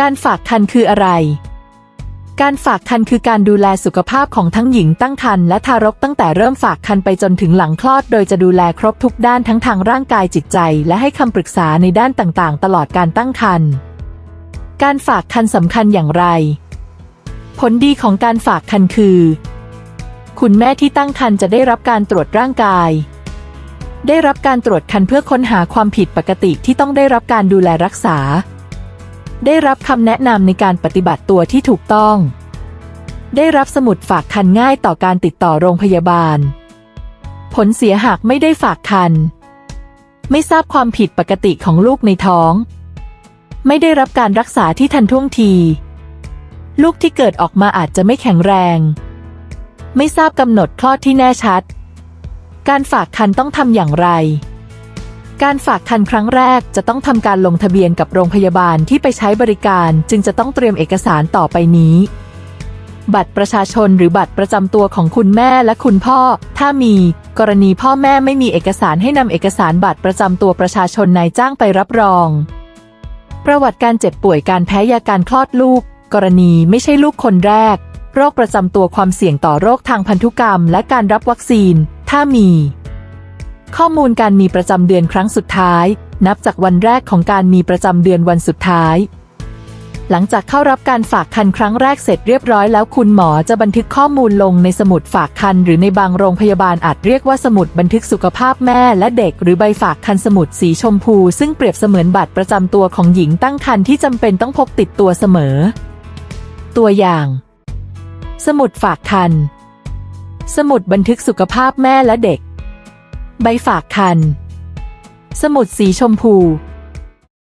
การฝากคันคืออะไร การฝากคันคือการดูแลสุขภาพของทั้งหญิงตั้งครรภ์และทารกตั้งแต่เริ่มฝากคันไปจนถึงหลังคลอด โดยจะดูแลครบทุกด้านทั้งทางร่างกายจิตใจ และให้คำปรึกษาในด้านต่างๆ ตลอดการตั้งครรภ์ การฝากคันสำคัญอย่างไร ผลดีของการฝากคันคือ คุณแม่ที่ตั้งครรภ์จะได้รับการตรวจร่างกายได้รับการตรวจคันเพื่อค้นหาความผิดปกติที่ต้องได้รับการดูแลรักษา ได้รับคำแนะนำในการปฏิบัติตัวที่ถูกต้อง ได้รับสมุดฝากคันง่ายต่อการติดต่อโรงพยาบาล ผลเสียหากไม่ได้ฝากคัน ไม่ทราบความผิดปกติของลูกในท้อง ไม่ได้รับการรักษาที่ทันท่วงที ลูกที่เกิดออกมาอาจจะไม่แข็งแรง ไม่ทราบกำหนดคลอดที่แน่ชัด การฝากคันต้องทำอย่างไร การฝากคันครั้งแรกจะต้องทำการลงทะเบียนกับโรงพยาบาลที่ไปใช้บริการ จึงจะต้องเตรียมเอกสารต่อไปนี้ บัตรประชาชนหรือบัตรประจำตัวของคุณแม่และคุณพ่อ ถ้ามี กรณีพ่อแม่ไม่มีเอกสารให้นำเอกสารบัตรประจำตัวประชาชนนายจ้างไปรับรอง ประวัติการเจ็บป่วยการแพ้ยาการคลอดลูก กรณีไม่ใช่ลูกคนแรก โรคประจำตัวความเสี่ยงต่อโรคทางพันธุกรรม และการรับวัคซีน ถ้ามี ข้อมูลการมีประจำเดือนครั้งสุดท้าย นับจากวันแรกของการมีประจำเดือนวันสุดท้าย หลังจากเข้ารับการฝากคันครั้งแรกเสร็จเรียบร้อยแล้วคุณหมอจะบันทึกข้อมูลลงในสมุดฝากคันหรือในบางโรงพยาบาลอาจเรียกว่าสมุดบันทึกสุขภาพแม่และเด็ก หรือใบฝากคันสมุดสีชมพู ซึ่งเปรียบเสมือนบัตรประจำตัวของหญิงตั้งครรภ์ที่จำเป็นต้องพกติดตัวเสมอ ตัวอย่าง สมุดฝากคันสมุดบันทึกสุขภาพแม่และเด็ก ใบฝากคัน สมุดสีชมพู